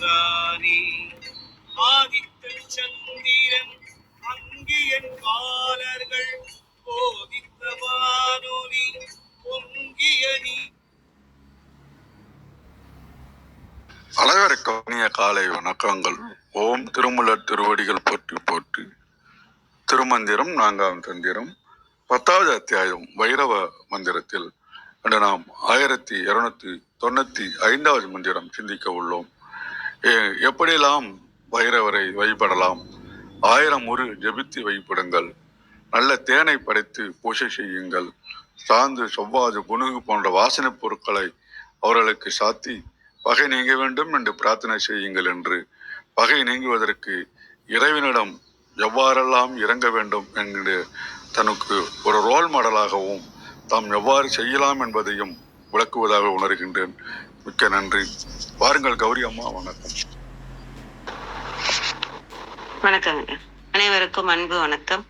நின்றானே ஆதித்தன் சந்திரன் காலர்கள் போதித்த வானொலி பொங்கிய நீ. அனைவருக்கும் இனிய காலை வணக்கங்கள். ஓம் திருமுலர் திருவடிகள் போற்றி போற்றி. திருமந்திரம் நான்காம் தந்திரம். பத்தாவது அத்தியாயம் வைரவ மந்திரத்தில் இன்று நாம் ஆயிரத்தி இருநூத்தி தொண்ணூத்தி ஐந்தாவது மந்திரம் சிந்திக்க உள்ளோம். எப்படியெல்லாம் பைரவரை வழிபடலாம்? ஆயிரம் ஒரு ஜெபித்து வழிபடுங்கள் நல்ல தேனை படைத்து பூஜை செய்யுங்கள். சாந்து செவ்வாது புனுகு போன்ற வாசனைப் பொருட்களை அவர்களுக்கு சாத்தி பகை நீங்க வேண்டும் என்று பிரார்த்தனை செய்யுங்கள் என்று. பகை நீங்குவதற்கு இறைவனிடம் எவ்வாறெல்லாம் இறங்க வேண்டும் என்று தனக்கு ஒரு ரோல் மாடலாகவும் தாம் எவ்வாறு செய்யலாம் என்பதையும் விளக்குவதாக உணர்கின்றேன். மிக்க நன்றி. வாருங்கள் கௌரி அம்மா வணக்கம். வணக்கங்க அனைவருக்கும் அன்பு வணக்கம்.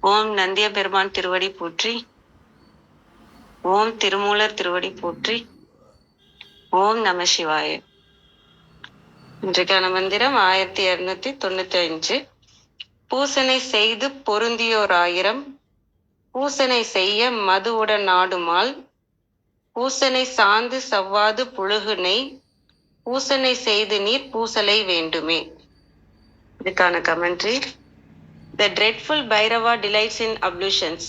ஓம் நந்திய பெருமான் திருவடி போற்றி. ஓம் திருமூலர் திருவடி போற்றி. ஓம் நம சிவாய. இன்றைக்கான மந்திரம் ஆயிரத்தி இருநூத்தி தொண்ணூத்தி அஞ்சு பூசனை செய்து பொருந்தியோர் ஆயிரம். பூசனை செய்ய மதுவுடன் நாடுமாள் பூசனை சாந்து சவ்வாது புழுகுனை பூசனை செய்து நீர் பூசலை வேண்டுமே. இதுக்கான commentary the dreadful Bhairava delights in ablutions.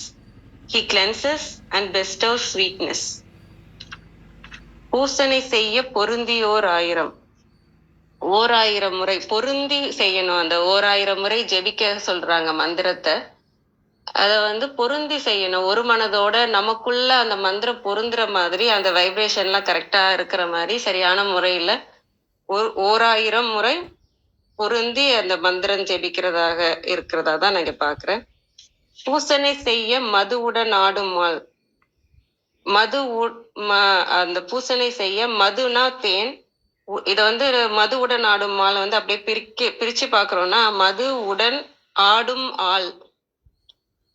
He cleanses and bestows sweetness பூசனை செய்ய பொருந்தியோர் ஆயிரம். ஓராயிரம் முறை பொருந்தி செய்யணும். அந்த ஓராயிரம் முறை ஜெபிக்க சொல்றாங்க மந்திரத்தை. அதை வந்து பொருந்தி செய்யணும். ஒரு மனதோட நமக்குள்ள அந்த மந்திரம் பொருந்துற மாதிரி அந்த வைப்ரேஷன்லாம் கரெக்டா இருக்கிற மாதிரி சரியான முறையில ஒரு ஓராயிரம் முறை பொருந்தி அந்த மந்திரம் ஜெபிக்கிறதாக இருக்கிறதா தான் நான் இங்க பாக்குறேன். பூசனை செய்ய மதுவுடன் ஆடுமாள். மது உ- ம- அந்த பூசனை செய்ய மதுனா தேன். இதை இத வந்து மதுவுடன் ஆடும் ஆள் வந்து அப்படியே பிரிக்க பிரிச்சு பாக்குறோம்னா மது உடன் ஆடும் ஆள்.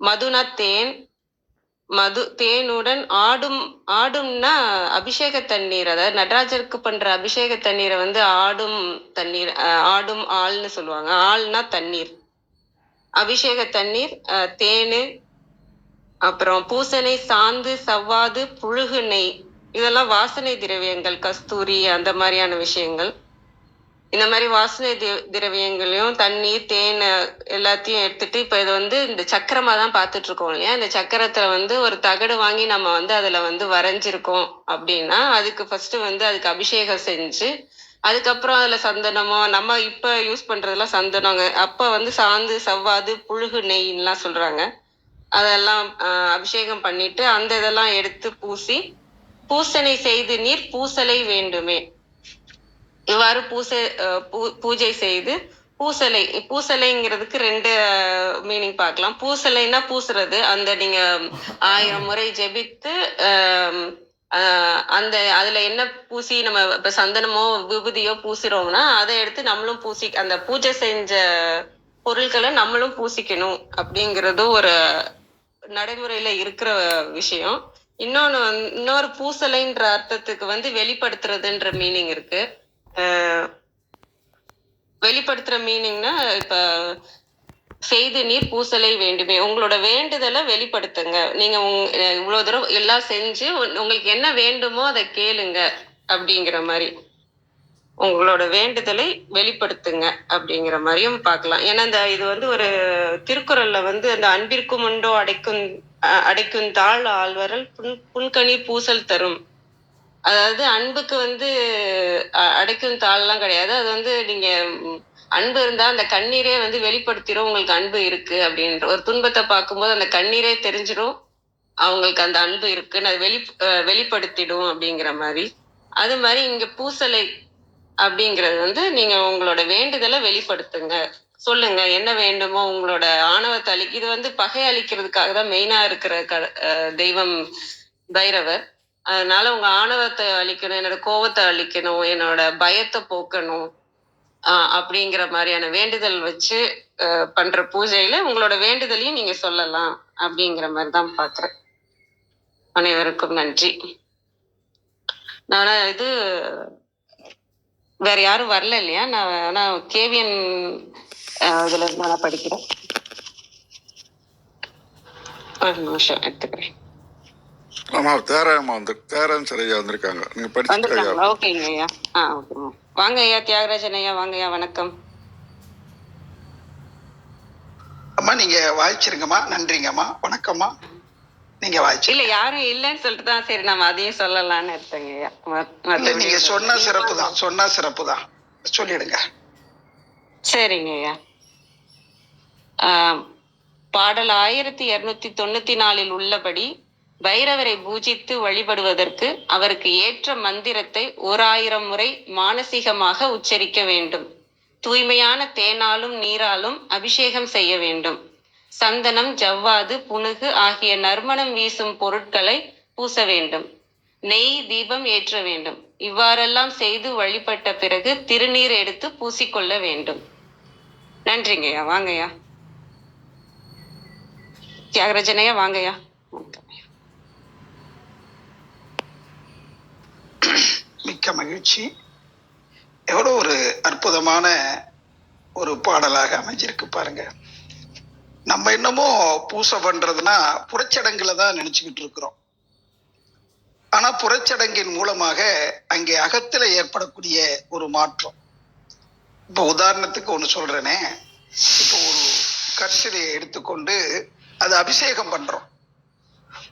மதுனா தேன் மது தேனுடன் ஆடும் ஆடும்னா அபிஷேக தண்ணீர். அதாவது நடராஜருக்கு பண்ற அபிஷேக தண்ணீரை வந்து ஆடும் தண்ணீர் ஆடும் ஆள்னு சொல்லுவாங்க. ஆள்னா தண்ணீர். அபிஷேக தண்ணீர் தேனு அப்புறம் பூசணை சாந்து சவ்வாது புழுகு நெய். இதெல்லாம் வாசனை திரவியங்கள் கஸ்தூரி அந்த மாதிரியான விஷயங்கள். இந்த மாதிரி வாசனை தி- திரவியங்களையும் தண்ணீர் தேன் எல்லாத்தையும் எடுத்துட்டு இப்ப இது வந்து இந்த சக்கரமா தான் பார்த்துட்டு இருக்கோம் இல்லையா? இந்த சக்கரத்துல வந்து ஒரு தகடு வாங்கி நம்ம வந்து அதுல வந்து வரைஞ்சிருக்கோம் அப்படின்னா அதுக்கு ஃபர்ஸ்ட் வந்து அதுக்கு அபிஷேகம் செஞ்சு அதுக்கப்புறம் அதுல சந்தனமோ நம்ம இப்ப யூஸ் பண்றதெல்லாம் சந்தனங்க அப்ப வந்து சாந்து சவ்வாது புழுகு நெய்லாம் சொல்றாங்க. அதெல்லாம் அபிஷேகம் பண்ணிட்டு அந்த இதெல்லாம் எடுத்து பூசி பூசனை செய்து நீர் பூசலை வேண்டுமே. இவ்வாறு பூசை பூ- பூஜை செய்து பூசலை பூசலைங்கிறதுக்கு ரெண்டு மீனிங் பார்க்கலாம். பூசலைன்னா பூசுறது. அந்த நீங்க ஆயிரம் முறை ஜெபித்து அந்த அதுல என்ன பூசி நம்ம இப்ப சந்தனமோ விபூதியோ பூசுறோம்னா அதை எடுத்து நம்மளும் பூசி அந்த பூஜை செஞ்ச பொருட்களை நம்மளும் பூசிக்கணும் அப்படிங்கிறது ஒரு நடைமுறையில இருக்கிற விஷயம். இன்னொன்னு இன்னொரு பூசலைன்ற அர்த்தத்துக்கு வந்து வெளிப்படுத்துறதுன்ற மீனிங் இருக்கு. வெளிப்படுத்துற மீனிங்னா இப்ப செய்து நீர் பூசலை வேண்டுமே. உங்களோட வேண்டுதலை வெளிப்படுத்துங்க. நீங்க இவ்வளவு தூரம் எல்லாம் செஞ்சு உங்களுக்கு என்ன வேண்டுமோ அதை கேளுங்க அப்படிங்கிற மாதிரி. உங்களோட வேண்டுதலை வெளிப்படுத்துங்க அப்படிங்கிற மாதிரியும் பார்க்கலாம். ஏன்னா இந்த இது வந்து ஒரு திருக்குறள்ல வந்து அந்த அன்பிற்கும் உண்டோ அடைக்கும் அடைக்கும் தாழ் ஆழ்வரல் புன் புன்கணி பூசல் தரும். அதாவது அன்புக்கு வந்து அடைக்கும் தாழ்லாம் கிடையாது. அது வந்து நீங்க அன்பு இருந்தா அந்த கண்ணீரே வந்து வெளிப்படுத்திடும் உங்களுக்கு அன்பு இருக்கு அப்படின்ற ஒரு துன்பத்தை பார்க்கும்போது அந்த கண்ணீரே தெரிஞ்சிடும் அவங்களுக்கு அந்த அன்பு இருக்குன்னு அது வெளி வெளிப்படுத்திடும் அப்படிங்கிற மாதிரி. அது மாதிரி இங்க பூசலை அப்படிங்கிறது வந்து நீங்க உங்களோட வேண்டுதலை வெளிப்படுத்துங்க. சொல்லுங்க என்ன வேண்டுமோ உங்களோட ஆணவத்தை அழி இது வந்து பகை அழிக்கிறதுக்காக தான் மெயினா இருக்கிற க தெய்வம் பைரவர். அதனால உங்க ஆணவத்தை அழிக்கணும் என்னோட கோவத்தை அழிக்கணும் என்னோட பயத்தை போக்கணும் அப்படிங்கிற மாதிரியான வேண்டுதல் வச்சு பண்ற பூஜையில உங்களோட வேண்டுதலையும் நீங்க சொல்லலாம் அப்படிங்கிற மாதிரி தான் பாக்குறேன். அனைவருக்கும் நன்றி. நான் இது வேற யாரும் வரல இல்லையா? நான் ஆனா கேவியன் இதுல இருந்து நான் படிக்கிறேன். ஒரு நிமிஷம் எடுத்துக்கிறேன். ஆமா தேராயமா வந்து தேரன் சரியா வந்திருக்காங்க. நீங்க படிச்சுட்டு ஓகேங்க ஐயா. ஆ வாங்க ஐயா தியாகராஜன் ஐயா வாங்க ஐயா வணக்கம். அம்மா நீங்க வாய்ச்சிருங்கம்மா. நன்றிங்கம்மா. வணக்கம்மா. நீங்க வாய்ச்சி இல்ல யாரும் இல்லைன்னு சொல்லிட்டு தான் சரி நம்ம அதையும் சொல்லலாம்னு எடுத்தேங்க ஐயா. நீங்க சொன்னா சிறப்பு தான். சொன்னா சிறப்பு தான். சொல்லிடுங்க. சரிங்க ஐயா. பாடல் ஆயிரத்தி இருநூத்தி தொண்ணூத்தி நாலில் உள்ளபடி பைரவரை பூஜித்து வழிபடுவதற்கு அவருக்கு ஏற்ற மந்திரத்தை ஓர் ஆயிரம் முறை மானசீகமாக உச்சரிக்க வேண்டும். தூய்மையான தேனாலும் நீராலும் அபிஷேகம் செய்ய வேண்டும். சந்தனம் ஜவ்வாது புனுகு ஆகிய நறுமணம் வீசும் பொருட்களை பூச வேண்டும். நெய் தீபம் ஏற்ற வேண்டும். இவ்வாறெல்லாம் செய்து வழிபட்ட பிறகு திருநீர் எடுத்து பூசிக்கொள்ள வேண்டும். நன்றிங்கய்யா. வாங்கய்யா. தியாகராஜனையா வாங்கய்யா. மிக்க மகிழ்ச்சி. எவ்வளோ ஒரு அற்புதமான ஒரு பாடலாக அமைஞ்சிருக்கு பாருங்க. நம்ம என்னமோ பூசை பண்றதுன்னா புறச்சடங்குல தான் நினைச்சுக்கிட்டு இருக்கிறோம். ஆனா புறச்சடங்கின் மூலமாக அங்கே அகத்துல ஏற்படக்கூடிய ஒரு மாற்றம். இப்போ உதாரணத்துக்கு ஒன்று சொல்றேனே. இப்போ ஒரு கற்சிலையை எடுத்துக்கொண்டு அது அபிஷேகம் பண்றோம்.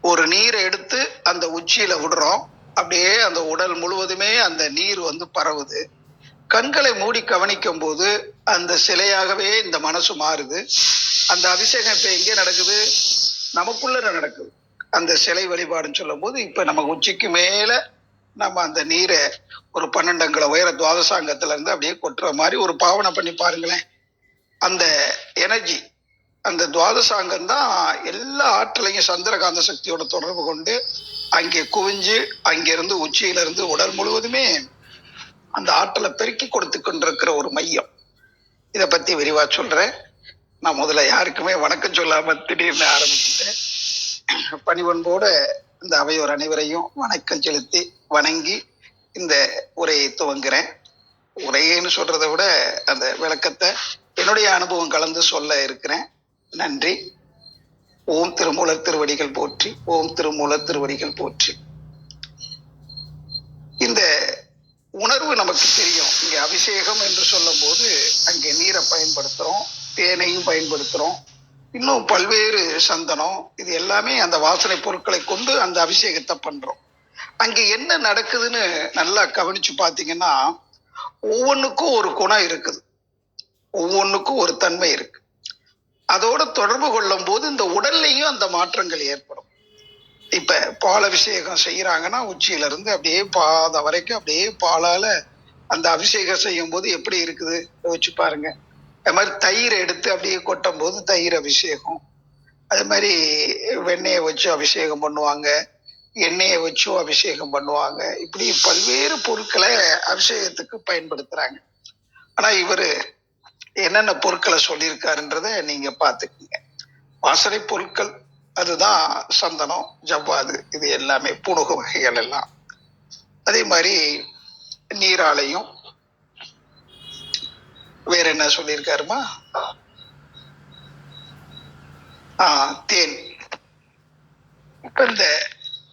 ஒரு நீரை எடுத்து அந்த உச்சியில விடுறோம். அப்படியே அந்த உடல் முழுவதுமே அந்த நீர் வந்து பரவுது. கண்களை மூடி கவனிக்கும் போது அந்த சிலையாகவே இந்த மனசு மாறுது. அந்த அபிஷேகம் இப்ப எங்கே நடக்குது? நமக்குள்ள நடக்குது. அந்த சிலை வழிபாடுன்னு சொல்லும் போது இப்ப நம்ம உச்சிக்கு மேல நம்ம அந்த நீரை ஒரு பன்னெண்டங்களை உயர துவாதசாங்கத்துல இருந்து அப்படியே கொட்டுற மாதிரி ஒரு பாவனை பண்ணி பாருங்களேன். அந்த எனர்ஜி அந்த துவாதசாங்கம் தான் எல்லா ஆற்றலையும் சந்திரகாந்த சக்தியோட தொடர்பு கொண்டு அங்கே குவிஞ்சு அங்கிருந்து உச்சியிலிருந்து உடல் முழுவதுமே அந்த ஆற்றலை பெருக்கி கொடுத்து கொண்டிருக்கிற ஒரு மையம். இதை பத்தி விரிவா சொல்றேன். நான் முதல்ல யாருக்குமே வணக்கம் சொல்லாம திடீர்னு ஆரம்பிச்சுட்டேன். பணிவன்போட இந்த அவையோர் அனைவரையும் வணக்கம் செலுத்தி வணங்கி இந்த உரையை துவங்குறேன். உரையேன்னு சொல்றதை விட அந்த விளக்கத்தை என்னுடைய அனுபவம் கலந்து சொல்ல இருக்கிறேன். நன்றி. ஓம் திருமூலர் திருவடிகள் போற்றி ஓம் திருமூலர் திருவடிகள் போற்றி. இந்த உணர்வு நமக்கு தெரியும். இங்க அபிஷேகம் என்று சொல்லும் போது அங்கே நீரை பயன்படுத்துறோம் தேனையும் பயன்படுத்துறோம். இன்னும் பல்வேறு சந்தனம் இது எல்லாமே அந்த வாசனை பொருட்களை கொண்டு அந்த அபிஷேகத்தை பண்றோம். அங்க என்ன நடக்குதுன்னு நல்லா கவனிச்சு பாத்தீங்கன்னா ஒவ்வொன்றுக்கும் ஒரு குணம் இருக்குது. ஒவ்வொன்றுக்கும் ஒரு தன்மை இருக்கு. அதோட தொடர்பு கொள்ளும் போது இந்த உடல்லையும் அந்த மாற்றங்கள் ஏற்படும். இப்ப பால் அபிஷேகம் செய்யறாங்கன்னா உச்சியில இருந்து அப்படியே பாத வரைக்கும் அப்படியே பாலால அந்த அபிஷேகம் செய்யும் போது எப்படி இருக்குது? யோசிச்சு பாருங்க. அது மாதிரி தயிர் எடுத்து அப்படியே கொட்டும் போது தயிர் அபிஷேகம். அது மாதிரி வெண்ணெயை வச்சு அபிஷேகம் பண்ணுவாங்க. எண்ணெயை வச்சும் அபிஷேகம் பண்ணுவாங்க. இப்படி பல்வேறு பொருட்களை அபிஷேகத்துக்கு பயன்படுத்துறாங்க. ஆனா இவரு என்னென்ன பொருட்களை சொல்லியிருக்காருன்றத நீங்க பாத்துக்கீங்க வாசனை பொருட்கள் அதுதான் சந்தனம் ஜவ்வாது இது எல்லாமே புணுகு வகைகள் எல்லாம். அதே மாதிரி நீராலையும் வேற என்ன சொல்லியிருக்காருமா? ஆஹ் தேன். இப்ப இந்த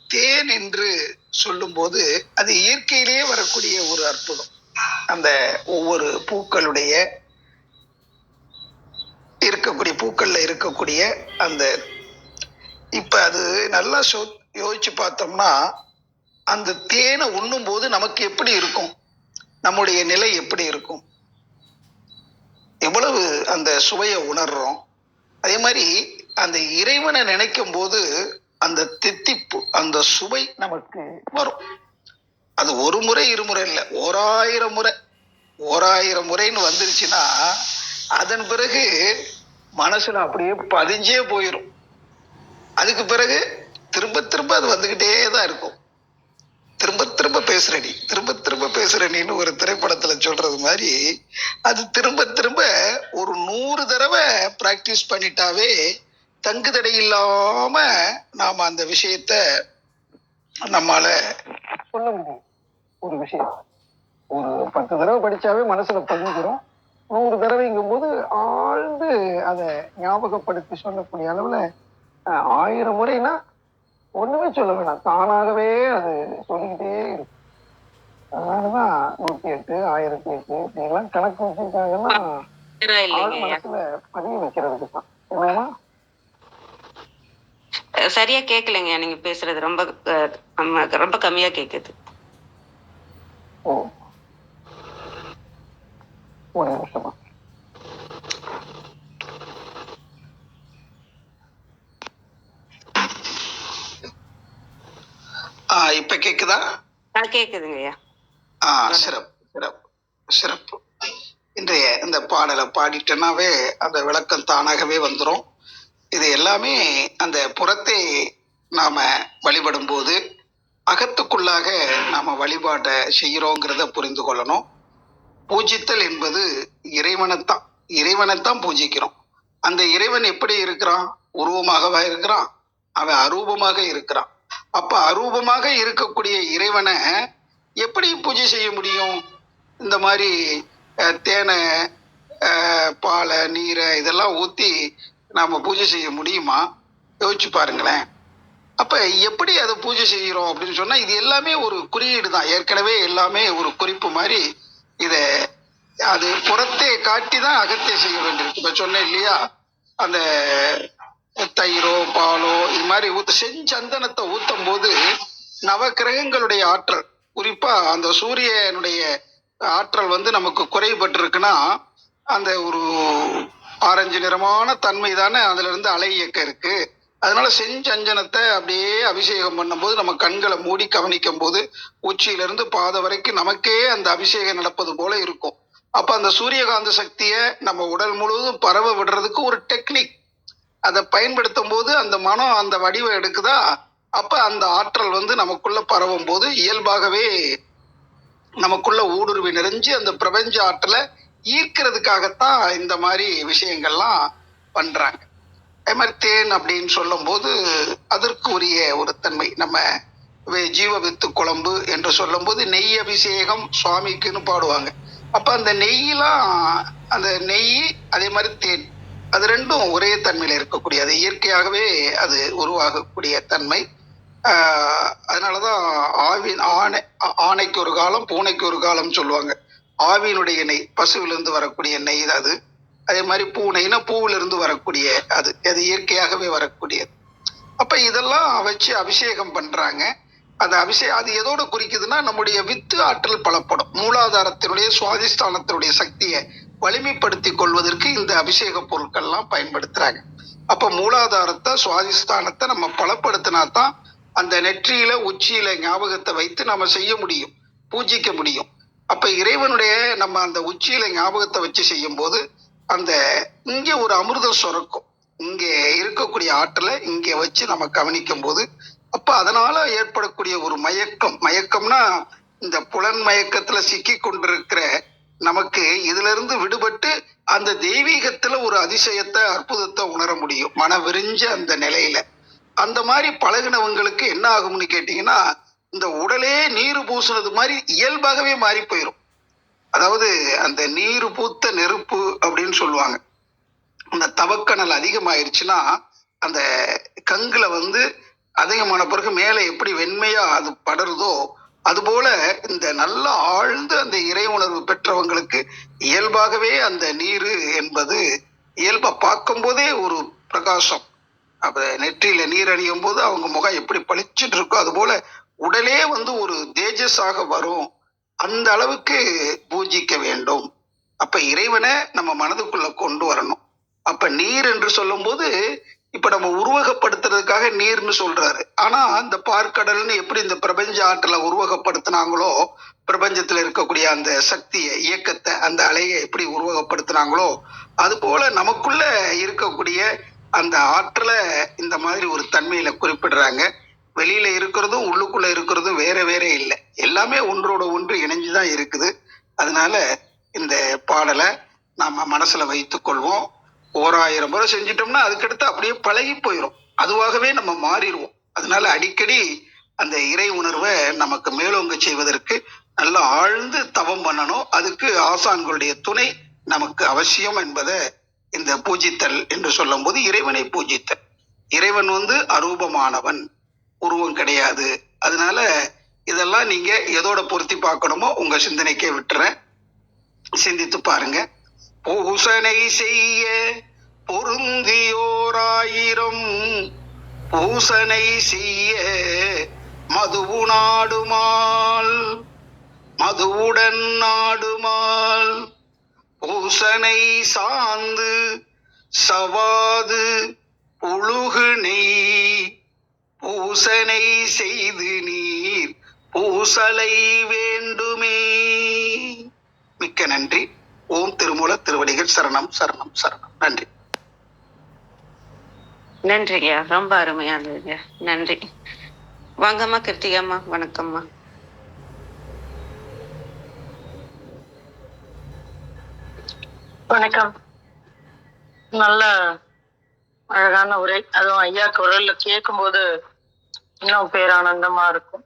தேன் என்று சொல்லும்போது அது இயற்கையிலேயே வரக்கூடிய ஒரு அற்புதம். அந்த ஒவ்வொரு பூக்களுடைய இருக்கக்கூடிய பூக்களில் இருக்கக்கூடிய அந்த இப்போ அது நல்லா சோ யோசிச்சு பார்த்தோம்னா அந்த தேனை உண்ணும் போது நமக்கு எப்படி இருக்கும்? நம்முடைய நிலை எப்படி இருக்கும்? எவ்வளவு அந்த சுவையை உணர்றோம்? அதே மாதிரி அந்த இறைவனை நினைக்கும் போது அந்த தித்திப்பு அந்த சுவை நமக்கு வரும். அது ஒரு முறை இருமுறை இல்லை ஓராயிரம் முறை. ஓராயிரம் முறைன்னு வந்துருச்சுன்னா அதன் பிறகு மனசுல அப்படியே பதிஞ்சே போயிடும் அதுக்கு பிறகு திரும்ப திரும்ப அது வந்துகிட்டே தான் இருக்கும். திரும்ப திரும்ப பேசுறடி திரும்ப திரும்ப பேசுறடின்னு ஒரு திரைப்படத்துல சொல்றது மாதிரி அது திரும்ப திரும்ப ஒரு நூறு தடவை பிராக்டிஸ் பண்ணிட்டாவே தங்கு தடை இல்லாம நாம அந்த விஷயத்த நம்மால சொல்ல முடியும். ஒரு விஷயம். ஒரு பத்து தடவை படிச்சாவே மனசுல பதிஞ்சிடும் நூறு தடவைங்கும் போது ஆழ்ந்து அதை ஞாபகப்படுத்தி சொல்லக்கூடிய அளவுல ஆயிரம் முறைனா ஒண்ணுமே சொல்ல வேணாம். தானாகவே அது சொல்லிக்கிட்டே இருக்கும். அதனாலதான் நூத்தி எட்டு ஆயிரத்தி எட்டு இப்படிலாம் கணக்கு வச்சிருக்காங்கன்னா ஆள் மனசுல பதிய வைக்கிறதுக்கு தான். என்னமா அஹ் சரியா கேட்கலைங்க நீங்க பேசுறது ரொம்ப ரொம்ப கம்மியா கேக்குது. ஓ. ஒரு நிமிஷமா இப்ப கேக்குதா ஆ, சிறப்பு சிறப்பு சிறப்பு இன்றைய இந்த பாடலை பாடிட்டேனாவே அந்த விளக்கம் தானாகவே வந்துடும் இது எல்லாமே அந்த புறத்தை நாம வழிபடும் போது அகத்துக்குள்ளாக நாம வழிபாட்டை செய்கிறோங்கிறத புரிந்து கொள்ளணும் பூஜித்தல் என்பது இறைவனைத்தான். இறைவனைத்தான் பூஜிக்கிறோம். அந்த இறைவன் எப்படி இருக்கிறான்? உருவமாகவா இருக்கிறான்? அவன் அரூபமாக இருக்கிறான். அப்ப அரூபமாக இருக்கக்கூடிய இறைவனை எப்படி பூஜை செய்ய முடியும்? இந்த மாதிரி தேனை பாலை நீரை இதெல்லாம் ஊற்றி நாம் பூஜை செய்ய முடியுமா? யோசிச்சு பாருங்களேன். அப்போ எப்படி அதை பூஜை செய்கிறோம் அப்படின்னு சொன்னால் இது எல்லாமே ஒரு குறியீடு தான் ஏற்கனவே எல்லாமே ஒரு குறிப்பு மாதிரி இதை அது புறத்தை காட்டி தான் அகத்தை செய்ய வேண்டியிருக்கு இப்போ சொன்னேன் இல்லையா? அந்த தயிரோ பாலோ இது மாதிரி ஊத்த செஞ்சந்தனத்தை ஊத்தும் போது நவக்கிரகங்களுடைய ஆற்றல். குறிப்பா அந்த சூரியனுடைய ஆற்றல் வந்து நமக்கு குறைபட்டிருக்குன்னா அந்த ஒரு ஆரஞ்சு நிறமான தன்மை தானே அதுல இருந்து அலை இயக்கம் இருக்கு. அதனால செஞ்சஞ்சனத்தை அப்படியே அபிஷேகம் பண்ணும்போது நம்ம கண்களை மூடி கவனிக்கும் போது உச்சியிலிருந்து பாதை வரைக்கும் நமக்கே அந்த அபிஷேகம் நடப்பது போல இருக்கும். அப்ப அந்த சூரியகாந்த சக்தியை நம்ம உடல் முழுவதும் பரவ விடுறதுக்கு ஒரு டெக்னிக். அதை பயன்படுத்தும் போது அந்த மனம் அந்த வடிவம் எடுக்குதா? அப்ப அந்த ஆற்றல் வந்து நமக்குள்ள பரவும் போது இயல்பாகவே நமக்குள்ள ஊடுருவி நிறைஞ்சு அந்த பிரபஞ்ச ஆற்றலை ஈர்க்கிறதுக்காகத்தான் இந்த மாதிரி விஷயங்கள்லாம் பண்றாங்க. அது மாதிரி தேன் அப்படின்னு சொல்லும்போது அதற்கு உரிய ஒரு தன்மை. நம்ம ஜீவவித்து ஜீவ வித்து குழம்பு என்று சொல்லும்போது நெய் அபிஷேகம் சுவாமிக்குன்னு பாடுவாங்க. அப்ப அந்த நெய்யெல்லாம் அந்த நெய் அதே மாதிரி தேன் அது ரெண்டும் ஒரே தன்மையில இருக்கக்கூடிய அது இயற்கையாகவே அது உருவாகக்கூடிய தன்மை. ஆஹ் அதனாலதான் ஆவின் ஆணை ஆணைக்கு ஒரு காலம் பூனைக்கு ஒரு காலம் சொல்லுவாங்க. ஆவியினுடைய நெய் பசுவிலிருந்து வரக்கூடிய நெய் அது. அதே மாதிரி பூனைனா பூவிலிருந்து வரக்கூடிய அது அது இயற்கையாகவே வரக்கூடியது. அப்ப இதெல்லாம் வச்சு அபிஷேகம் பண்றாங்க. அந்த அபிஷேகம் அது எதோடு குறிக்குதுன்னா நம்முடைய வித்து ஆற்றல் பலப்படும். மூலாதாரத்தினுடைய சுவாதிஷ்டானத்தினுடைய சக்தியை வலிமைப்படுத்தி கொள்வதற்கு இந்த அபிஷேக பொருட்கள்லாம் பயன்படுத்துறாங்க. அப்ப மூலாதாரத்தை சுவாதிஷ்டானத்தை நம்ம பலப்படுத்தினா தான் அந்த நெற்றியில உச்சியில ஞாபகத்தை வைத்து நம்ம செய்ய முடியும் பூஜிக்க முடியும். அப்ப இறைவனுடைய நம்ம அந்த உச்சியில ஞாபகத்தை வச்சு செய்யும் போது அந்த இங்கே ஒரு அமிர்தம் சுரக்கும். இங்கே இருக்கக்கூடிய ஆற்றலை இங்கே வச்சு நம்ம கவனிக்கும் போது அப்ப அதனால ஏற்படக்கூடிய ஒரு மயக்கம். மயக்கம்னா இந்த புலன் மயக்கத்துல சிக்கி கொண்டிருக்கிற நமக்கு இதுல இருந்து விடுபட்டு அந்த தெய்வீகத்துல ஒரு அதிசயத்தை அற்புதத்தை உணர முடியும். மன விரிஞ்ச அந்த நிலையில. அந்த மாதிரி பழகினவங்களுக்கு என்ன ஆகும்னு கேட்டீங்கன்னா இந்த உடலே நீர் பூசுனது மாதிரி இயல்பாகவே மாறி போயிடும் அதாவது அந்த நீர் பூத்த நெருப்பு அப்படின்னு சொல்லுவாங்க. அந்த தவக்கணல் அதிகமாயிருச்சுன்னா அந்த கங்குல வந்து அதிகமான பிறகு மேலே எப்படி வெண்மையா அது படருதோ அதுபோல இந்த நல்ல ஆழ்ந்த அந்த இறை உணர்வு பெற்றவங்களுக்கு இயல்பாகவே அந்த நீர் என்பது இயல்பா பார்க்கும் போதே ஒரு பிரகாசம். அப்ப நெற்றியில நீர் அணியும் போது அவங்க முகம் எப்படி பளிச்சுட்டு இருக்கோ அது போல உடலே வந்து ஒரு தேஜஸாக வரும். அந்த அளவுக்கு பூஜிக்க வேண்டும். அப்ப இறைவனை நம்ம மனதுக்குள்ள கொண்டு வரணும். அப்ப நீர் என்று சொல்லும்போது இப்ப நம்ம உருவகப்படுத்துறதுக்காக நீர்னு சொல்றாரு. ஆனா இந்த பார்க்கடல்னு எப்படி இந்த பிரபஞ்ச ஆற்றலை உருவகப்படுத்தினாங்களோ பிரபஞ்சத்துல இருக்கக்கூடிய அந்த சக்தியை இயக்கத்தை அந்த அலையை எப்படி உருவகப்படுத்தினாங்களோ அது போல நமக்குள்ள இருக்கக்கூடிய அந்த ஆற்றலை இந்த மாதிரி ஒரு தன்மையில குறிப்பிடுறாங்க. வெளியில இருக்கிறதும் உள்ளுக்குள்ள இருக்கிறதும் வேற வேற இல்லை. எல்லாமே ஒன்றோட ஒன்று இணைஞ்சுதான் இருக்குது. அதனால இந்த பாடலை நாம மனசுல வைத்துக் கொள்வோம். ஓராயிரம் முறை செஞ்சிட்டோம்னா அதுக்கடுத்து அப்படியே பழகி போயிடும் அதுவாகவே நம்ம மாறிடுவோம். அதனால அடிக்கடி அந்த இறை உணர்வை நமக்கு மேலோங்க செய்வதற்கு நல்லா ஆழ்ந்து தவம் பண்ணணும். அதுக்கு ஆசான்களுடைய துணை நமக்கு அவசியம் என்பதை இந்த பூஜித்தல் என்று சொல்லும் போது இறைவனை பூஜித்தல். இறைவன் வந்து அரூபமானவன். உருவம் கிடையாது. அதனால இதெல்லாம் நீங்க எதோட பொருத்தி பார்க்கணுமோ உங்க சிந்தனைக்கே விட்டுறேன். சிந்தித்து பாருங்க. பூசனை செய்ய பொருந்தியோராயிரம். பூசனை செய்ய மதுவு நாடுமால் மதுவுடன் நாடுமால் பூசனை சாந்து சவாது புழுகு நெய். பூசனை செய்து நீர். பூசலை வேண்டுமே. மிக்க நன்றி. ஓம் திருமூல திருவடிகள் சரணம் சரணம் சரணம். நன்றி. நன்றிங்கய்யா ரொம்ப அருமையா இருந்ததுங்க. நன்றி. வாங்கம்மா கிருத்திகாம்மா வணக்கம்மா வணக்கம். நல்ல அழகான உரை. அதுவும் ஐயா குரல்ல கேட்கும்போது இன்னும் பேரானந்தமா இருக்கும்.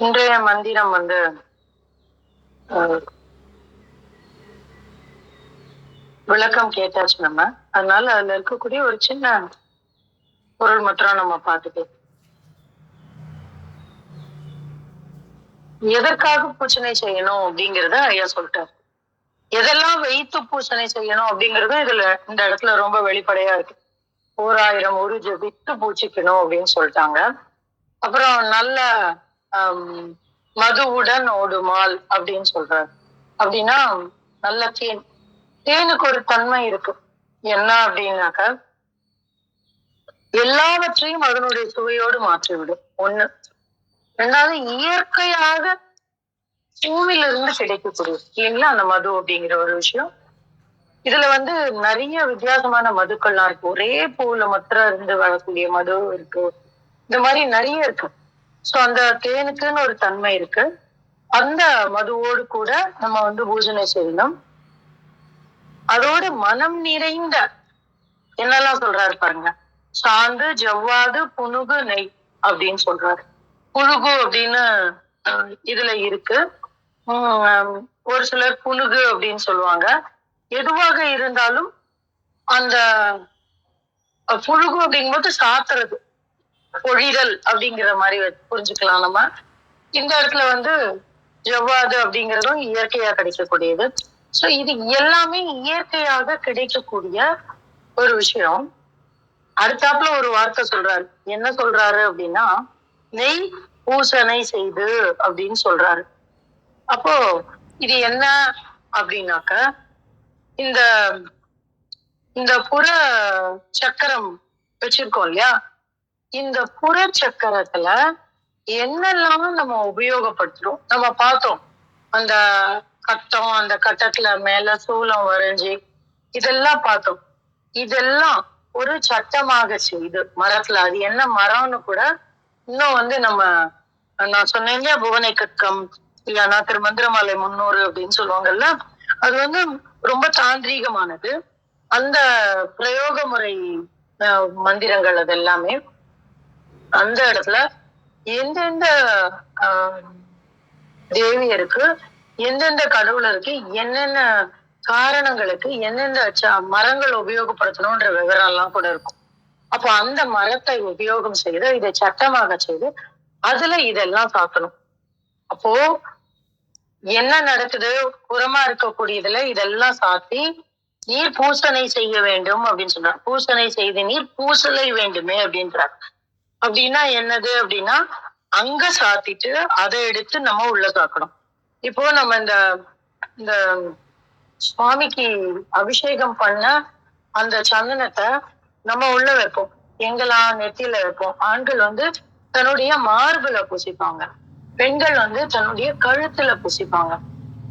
இன்றைய மந்திரம் வந்து விளக்கம் கேட்டாச்சு நம்ம. அதனால அதுல இருக்கக்கூடிய ஒரு சின்ன பொருள் மட்டும் நம்ம பார்த்துக்கலாம் எதற்காக பூச்சனை செய்யணும் அப்படிங்கறத ஐயா சொல்லிட்டாரு. எதெல்லாம் வைத்து பூசணை செய்யணும் அப்படிங்கறது இதுல இந்த இடத்துல ரொம்ப வெளிப்படையா இருக்கு. ஓராயிரம் ஒரு ஜபித்து பூச்சிக்கணும் அப்படின்னு சொல்லிட்டாங்க. அப்புறம் நல்ல மதுவுடன் ஓடுமால் அப்படின்னு சொல்றாரு. அப்படின்னா நல்ல தேன். தேனுக்கு ஒரு தன்மை இருக்கு. என்ன அப்படின்னாக்க எல்லாவற்றையும் அதனுடைய சுவையோடு மாற்றிவிடும் ஒண்ணு. ரெண்டாவது இயற்கையாக பூவில கிடைக்கக்கூடிய இல்லைங்களா அந்த மது அப்படிங்கிற ஒரு விஷயம். இதுல வந்து நிறைய வித்தியாசமான மதுக்கள்லாம் இருக்கு. ஒரே பூவுல மாத்திரம் இருந்து வரக்கூடிய மது இருக்கு. இந்த மாதிரி நிறைய இருக்கு. சோ அந்த தேனுக்குன்னு ஒரு தன்மை இருக்கு. அந்த மதுவோடு கூட நம்ம வந்து பூஜனை செய்யணும். அதோட மனம் நிறைந்த என்னெல்லாம் சொல்றாரு பாருங்க. சாந்து ஜவ்வாது புனுகு நெய் அப்படின்னு சொல்றாரு. புழுகு அப்படின்னு இதுல இருக்கு. உம், ஒரு சிலர் புனுகு அப்படின்னு சொல்லுவாங்க. எதுவாக இருந்தாலும் அந்த புழுகு அப்படிங்கும்போது சாத்துறது. பொழிதல் அப்படிங்கிற மாதிரி புரிஞ்சுக்கலாம் நம்ம. இந்த இடத்துல வந்து ஜவ்வாது அப்படிங்கிறதும் இயற்கையா கிடைக்கக்கூடியது. சோ இது எல்லாமே இயற்கையாக கிடைக்கக்கூடிய ஒரு விஷயம். அடுத்தாப்புல ஒரு வார்த்தை சொல்றாரு. என்ன சொல்றாரு அப்படின்னா நெய் பூசனை செய்து அப்படின்னு சொல்றாரு. அப்போ இது என்ன அப்படின்னாக்க இந்த இந்த புற சக்கரம் வச்சிருக்கோம் இல்லையா? இந்த புற சக்கரத்துல என்னெல்லாம் நம்ம உபயோகப்படுத்துறோம்? நம்ம பார்த்தோம். அந்த கட்டம் அந்த கட்டத்துல மேல சூலம் வரைஞ்சி இதெல்லாம் பார்த்தோம். இதெல்லாம் ஒரு சட்டமாக செய்து மரத்துல. அது என்ன மரம்னு கூட இன்னும் வந்து நம்ம நான் சொன்னேன் இல்லையா புவனை கட்கம் இல்லைன்னா திருமந்திரமலை முன்னூறு அப்படின்னு சொல்லுவாங்கல்ல அது வந்து ரொம்ப தாந்திரீகமானது. அந்த பிரயோக முறை மந்திரங்கள் அது எல்லாமே அந்த இடத்துல எந்தெந்த ஆஹ், தேவியருக்கு எந்தெந்த கடவுளருக்கு என்னென்ன காரணங்களுக்கு எந்தெந்த மரங்கள் உபயோகப்படுத்தணும்ன்ற விவரம் எல்லாம் கூட இருக்கும். அப்போ அந்த மரத்தை உபயோகம் செய்து இதை சட்டமாக செய்து அதுல இதெல்லாம் காக்கணும் அப்போ என்ன நடக்குது? புறமா இருக்கக்கூடியதுல இதெல்லாம் சாத்தி நீர் பூசனை செய்ய வேண்டும் அப்படின்னு சொன்னார் பூசனை செய்து நீர் பூசலை வேண்டுமே அப்படின்றார் அப்படின்னா என்னது அப்படின்னா அங்க சாத்திட்டு அதை எடுத்து நம்ம உள்ள சாக்கணும். இப்போ நம்ம இந்த இந்த சுவாமிக்கு அபிஷேகம் பண்ண அந்த சந்தனத்தை நம்ம உள்ள வைப்போம். எங்கெல்லாம் நெத்தியில வைப்போம். ஆண்கள் வந்து தன்னுடைய மார்புல பூசிப்பாங்க. பெண்கள் வந்து தன்னுடைய கழுத்துல பூசிப்பாங்க.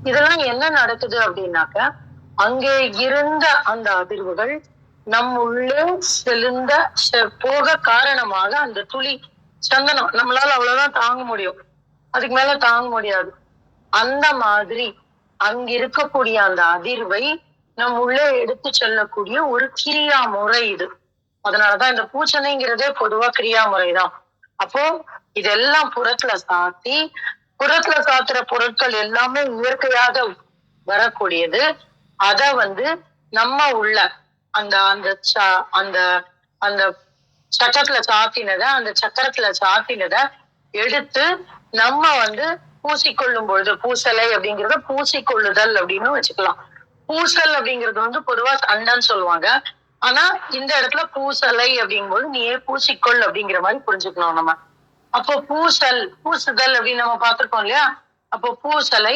இதெல்லாம் என்ன நடக்குது அப்படின்னாக்க அங்கே இருந்த அந்த அதிர்வுகள் நம் உள்ளே செலுந்த செ- போக காரணமாக அந்த துளி சந்தனம் நம்மளால அவ்வளவுதான் தாங்க முடியும். அதுக்கு மேல தாங்க முடியாது. அந்த மாதிரி அங்க இருக்கக்கூடிய அந்த அதிர்வை நம் உள்ளே எடுத்து செல்லக்கூடிய ஒரு கிரியா முறை இது. அதனாலதான் இந்த பூச்சனைங்கிறதே பொதுவா கிரியா முறைதான் அப்போ இதெல்லாம் புறத்துல சாத்தி புறத்துல சாத்துற பொருட்கள் எல்லாமே இயற்கையாக வரக்கூடியது. அத வந்து நம்ம உள்ள அந்த அந்த ச- அந்த அந்த சக்கரத்துல சாத்தினத அந்த சக்கரத்துல சாத்தினத எடுத்து நம்ம வந்து பூசிக்கொள்ளும் பொழுது பூசலை அப்படிங்கறத பூசிக்கொள்ளுதல் அப்படின்னு வச்சுக்கலாம். பூசல் அப்படிங்கிறது வந்து பொதுவா அண்ணன் சொல்லுவாங்க. ஆனா இந்த இடத்துல பூசலை அப்படிங்கும்போது நீயே பூசிக்கொள் அப்படிங்கிற மாதிரி புரிஞ்சுக்கணும் நம்ம. அப்போ பூசல் பூசுதல் அப்படின்னு நம்ம பார்த்திருக்கோம் இல்லையா? அப்போ பூசலை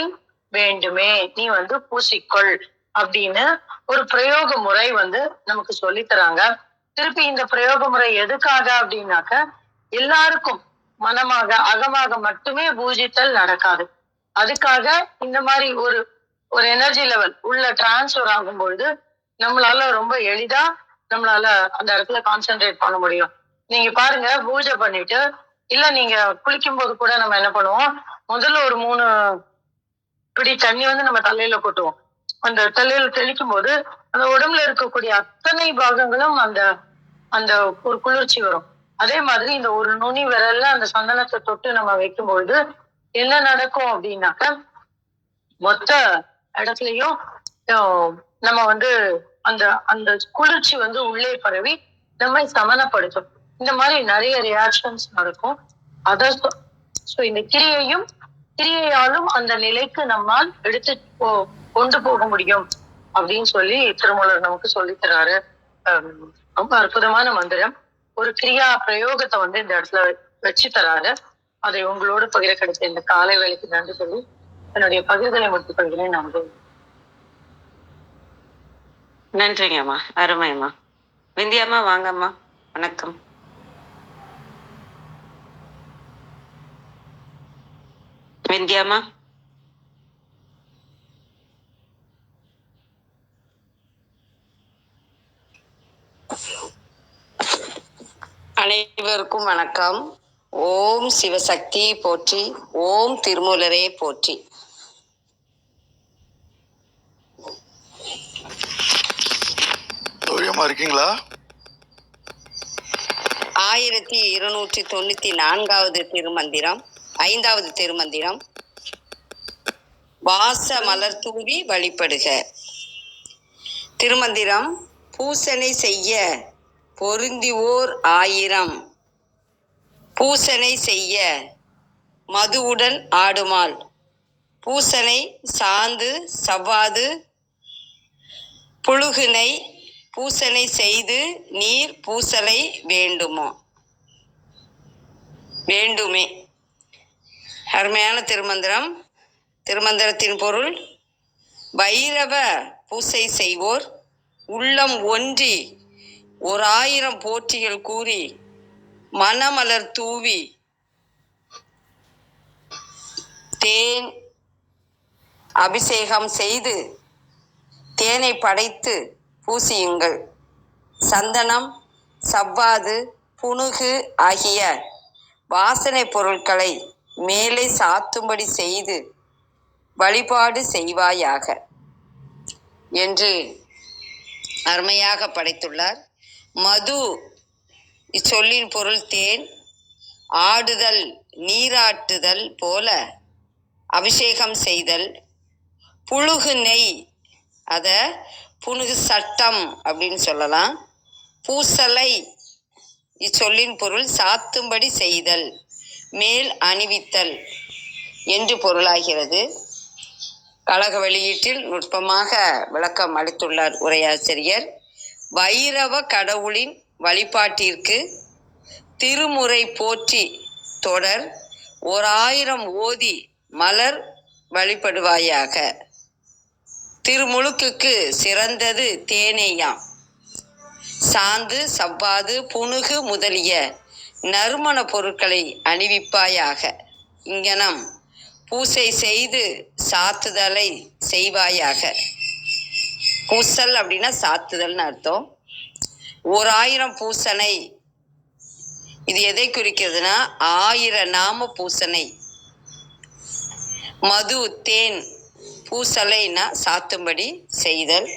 வேண்டுமே நீ வந்து பூசிக்கொள் அப்படின்னு ஒரு பிரயோக முறை வந்து நமக்கு சொல்லி தராங்க. திருப்பி இந்த பிரயோக முறை எதுக்காக அப்படின்னாக்க எல்லாருக்கும் மனமாக அகமாக மட்டுமே பூஜித்தல் நடக்காது. அதுக்காக இந்த மாதிரி ஒரு ஒரு எனர்ஜி லெவல் உள்ள டிரான்ஸ்ஃபர் ஆகும் பொழுது நம்மளால ரொம்ப எளிதா நம்மளால அந்த இடத்துல கான்சென்ட்ரேட் பண்ண முடியும். நீங்க பாருங்க பூஜை பண்ணிட்டு இல்ல நீங்க குளிக்கும் போது கூட நம்ம என்ன பண்ணுவோம்? முதல்ல ஒரு மூணு பிடி தண்ணி வந்து நம்ம தலையில கொட்டுவோம். அந்த தலையில தெளிக்கும் போது அந்த உடம்புல இருக்கக்கூடிய அத்தனை பாகங்களும் அந்த அந்த ஒரு குளிர்ச்சி வரும். அதே மாதிரி இந்த ஒரு நுனி விரல்ல அந்த சந்தனத்தை தொட்டு நம்ம வைக்கும்பொழுது என்ன நடக்கும் அப்படின்னாக்க மொத்த இடத்துலயும் நம்ம வந்து அந்த அந்த குளிர்ச்சி வந்து உள்ளே பரவி நம்மை சமனப்படுத்தும் இந்த மாதிரி நிறைய ரியாக்ஷன்ஸ் நடக்கும். அத ஸோ இந்த கிரியையும் கிரியையாலும் அந்த நிலைக்கு நம்மால் எடுத்து கொண்டு போக முடியும் அப்படின்னு சொல்லி திருமூலர் நமக்கு சொல்லி தராரு. ரொம்ப அற்புதமான மந்திரம். ஒரு கிரியா பிரயோகத்தை வந்து இந்த இடத்துல வச்சு தராரு. அதை உங்களோடு பகிர கிடைச்ச இந்த காலை வேலைக்கு நன்றி சொல்லி என்னுடைய பகிர்தலை முடித்துக் கொள்கிறேன். நன்றி நன்றிங்கம்மா. அருமைம்மா விந்தியம்மா வாங்கம்மா. வணக்கம். விந்தியாம்மா அனைவருக்கும் வணக்கம். ஓம் சிவசக்தி போற்றி ஓம் திருமூலரே போற்றி. இருக்கீங்களா? ஆயிரத்தி இருநூற்றி தொண்ணூத்தி நான்காவது திருமந்திரம். ஐந்தாவது திருமந்திரம். வாச மலர் தூவி வழிபடுக. திருமந்திரம் பூசனை செய்ய பொருந்திவோர் ஆயிரம். பூசனை செய்ய மதுவுடன் ஆடுமாள். பூசனை சாந்து சவ்வாது புழுகினை பூசனை செய்து நீர் பூசலை வேண்டுமோ? வேண்டுமே. அருமையான திருமந்திரம். திருமந்திரத்தின் பொருள் வைரவ பூசை செய்வோர் உள்ளம் ஒன்றி ஒரு ஆயிரம் போற்றிகள் கூறி மணமலர் தூவி தேன் அபிஷேகம் செய்து தேனை படைத்து பூசியுங்கள். சந்தனம் சவ்வாது புனுகு ஆகிய வாசனை பொருட்களை மேலே சாத்தும்படி செய்து வழிபாடு செய்வாயாக என்று அருமையாக படைத்துள்ளார். மது இச்சொல்லின் பொருள் தேன் ஆடுதல் நீராட்டுதல் போல அபிஷேகம் செய்தல் புழுகு நெய் அத புனுகு சட்டம் அப்படின்னு சொல்லலாம். பூசலை இச்சொல்லின் பொருள் சாத்தும்படி செய்தல். மேல் அணிவித்தல் என்று பொருளாகிறது. கழக வெளியீட்டில் நுட்பமாக விளக்கம் அளித்துள்ளார் உரையாசிரியர். வைரவ கடவுளின் வழிபாட்டிற்கு திருமுறை போற்றி தொடர் ஓர் ஆயிரம் ஓதி மலர் வழிபடுவாயாக. திருமுழுக்குக்கு சிறந்தது தேனேயாம். சாந்து சவ்வாது புனுகு முதலிய நறுமண பொருட்களை அணிவிப்பாயாக. இங்கனம் பூசை செய்து சாத்துதலை செய்வாயாக. பூசல் அப்படின்னா சாத்துதல்னு அர்த்தம். ஓர் ஆயிரம் பூசனை. இது எதை குறிக்கிறதுனா ஆயிர நாம பூசனை. மது தேன் பூசலைனா சாத்தும்படி செய்தல்.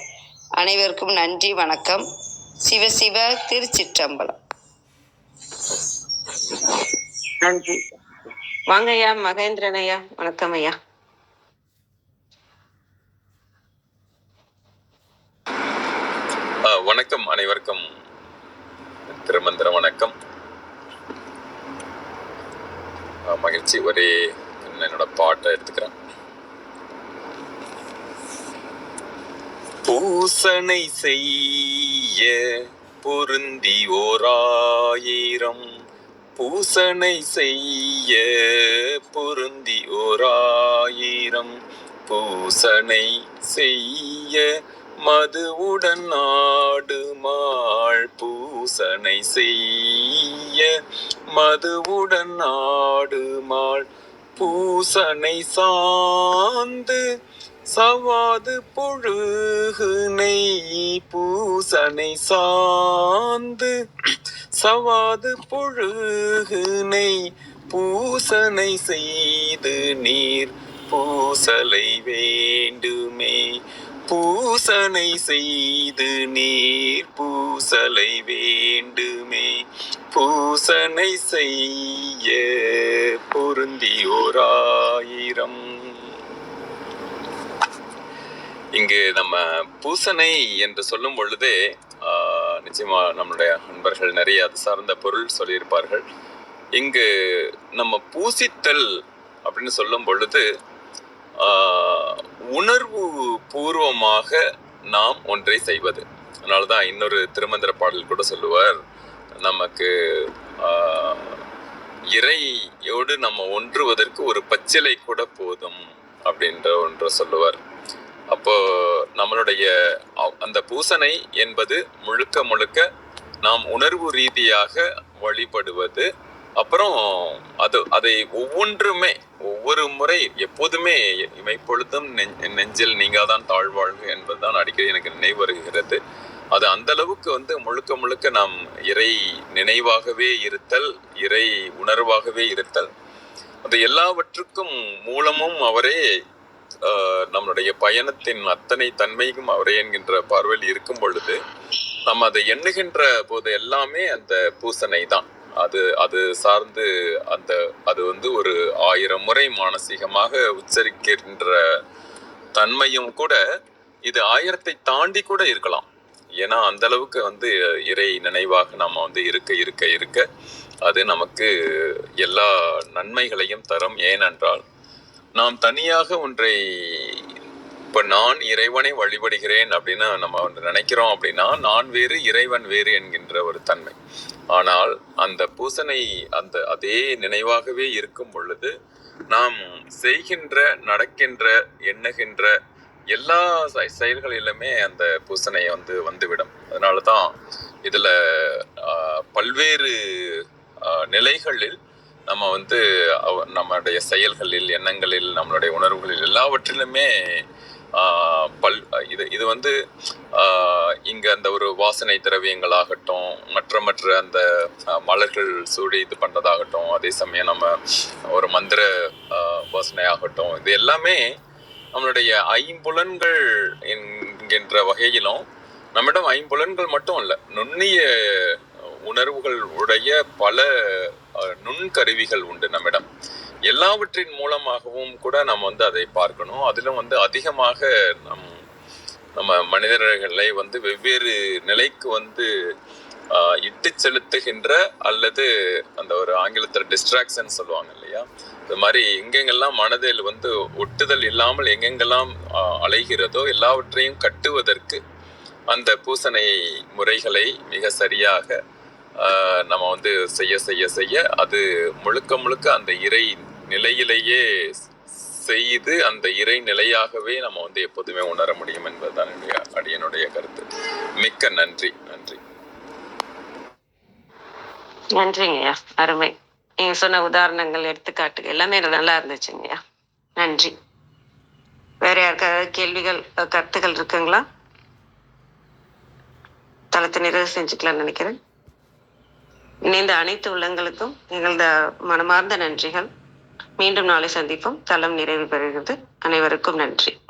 அனைவருக்கும் நன்றி வணக்கம். சிவசிவ திருச்சிற்றம்பலம். நன்றி. வாங்க ஐயா மகேந்திரன் ஐயா வணக்கம் ஐயா. வணக்கம் அனைவருக்கும். திருமந்திர வணக்கம். மகிழ்ச்சி. ஒரே என்னோட பாட்டை எடுத்துக்கிறேன். பூசனை செய்ய பொருந்தி ஓராயிரம் பூசனை செய்ய பொருந்தி ஓராயிரம். பூசனை செய்ய மதுவுடன் ஆடுமாள் பூசனை செய்ய மதுவுடன் ஆடுமாள் பூசனை சாந்து சவாது பொழுகு நெய். பூசனை சாந்து சவாது பொழுகுனை பூசனை செய்து நீர் பூசலை வேண்டுமே. பூசனை செய்து நீர் பூசலை வேண்டுமே. பூசனை செய்ய பொருந்தியோராயிரம். இங்கு நம்ம பூசனை என்று சொல்லும் பொழுதே நிச்சயமாக நம்மளுடைய நண்பர்கள் நிறைய அது சார்ந்த பொருள் சொல்லியிருப்பார்கள். இங்கு நம்ம பூசித்தல் அப்படின்னு சொல்லும் பொழுது உணர்வு பூர்வமாக நாம் ஒன்றை செய்வது. அதனாலதான் இன்னொரு திருமந்திர பாடல் கூட சொல்லுவார். நமக்கு இறையோடு நம்ம ஒன்றுவதற்கு ஒரு பச்சிலை கூட போதும் அப்படின்ற ஒன்று சொல்லுவார். அப்போ நம்மளுடைய அந்த பூசனை என்பது முழுக்க முழுக்க நாம் உணர்வு ரீதியாக வழிபடுவது. அப்புறம் அது அதை ஒவ்வொன்றுமே ஒவ்வொரு முறை எப்போதுமே இமைப்பொழுதும் நெஞ்- நெஞ்சில் நீங்காதான் தாழ்வாழ்வு என்பதுதான் அடிக்கடி எனக்கு நினைவு வருகிறது. அது அந்த அளவுக்கு வந்து முழுக்க முழுக்க நாம் இறை நினைவாகவே இருத்தல் இறை உணர்வாகவே இருத்தல். அது எல்லாவற்றுக்கும் மூலமும் அவரே நம்மளுடைய பயணத்தின் அத்தனை தன்மையும் அவரே என்கின்ற பார்வையில் இருக்கும் பொழுது நம்ம அதை எண்ணுகின்ற போது எல்லாமே அந்த பூசனை தான். அது அது சார்ந்து அந்த அது வந்து ஒரு ஆயிரம் முறை மானசீகமாக உச்சரிக்கின்ற தன்மையும் கூட இது ஆயிரத்தை தாண்டி கூட இருக்கலாம். ஏன்னா அந்த அளவுக்கு வந்து இறை நினைவாக நம்ம வந்து இருக்க இருக்க இருக்க அது நமக்கு எல்லா நன்மைகளையும் தரும். ஏனென்றால் நாம் தனியாக ஒன்றை இப்போ நான் இறைவனை வழிபடுகிறேன் அப்படின்னு நம்ம வந்து நினைக்கிறோம் அப்படின்னா நான் வேறு இறைவன் வேறு என்கின்ற ஒரு தன்மை. ஆனால் அந்த பூசனை அந்த அதே நினைவாகவே இருக்கும் பொழுது நாம் செய்கின்ற நடக்கின்ற எண்ணுகின்ற எல்லா செயல்களிலுமே அந்த பூசனை வந்து வந்துவிடும். அதனால தான் இதில் பல்வேறு நிலைகளில் நம்ம வந்து அவ- நம்மளுடைய செயல்களில் எண்ணங்களில் நம்மளுடைய உணர்வுகளில் எல்லாவற்றிலுமே பல் இது இது வந்து இங்கே இங்க அந்த ஒரு வாசனை திரவியங்களாகட்டும் மற்ற மற்ற அந்த மலர்கள் சூடி இது பண்ணுறதாகட்டும் அதே சமயம் நம்ம ஒரு மந்திர வாசனையாகட்டும் வாசனை ஆகட்டும் இது எல்லாமே நம்மளுடைய ஐம்புலன்கள் என்கின்ற வகையிலும் நம்மிடம் ஐம்புலன்கள் மட்டும் இல்லை நுண்ணிய உணர்வுகள் உடைய பல நுண்கருவிகள் உண்டு நம்மிடம். எல்லாவற்றின் மூலமாகவும் கூட நம்ம வந்து அதை பார்க்கணும். அதிலும் வந்து அதிகமாக நம் நம்ம மனிதர்களை வந்து வெவ்வேறு நிலைக்கு வந்து இட்டு செலுத்துகின்ற அல்லது அந்த ஒரு ஆங்கிலத்தில் டிஸ்ட்ராக்ஷன் சொல்லுவாங்க இல்லையா? இது மாதிரி எங்கெங்கெல்லாம் மனதில் வந்து ஒட்டுதல் இல்லாமல் எங்கெங்கெல்லாம் அலைகிறதோ எல்லாவற்றையும் கட்டுவதற்கு அந்த பூசனை முறைகளை மிக சரியாக நம்ம வந்து செய்ய செய்ய செய்ய அது முழுக்க முழுக்க அந்த இறை நிலையிலேயே செய்து அந்த இறை நிலையாகவே நம்ம வந்து எப்போதுமே உணர முடியும் என்பதுதான் என்னுடைய அடியனுடைய கருத்து. மிக்க நன்றி நன்றி. நன்றிங்கய்யா அருமை. நீங்க சொன்ன உதாரணங்கள் எடுத்துக்காட்டு எல்லாமே நல்லா இருந்துச்சுங்கய்யா நன்றி. வேற யாருக்காவது கேள்விகள் கருத்துகள் இருக்குங்களா? தளத்தை நிறைவு செஞ்சுக்கலாம்னு நினைக்கிறேன். இணைந்த அனைத்து உள்ளங்களுக்கும் எங்களது மனமார்ந்த நன்றிகள். மீண்டும் நாளை சந்திப்போம். தளம் நிறைவு பெறுகிறது. அனைவருக்கும் நன்றி.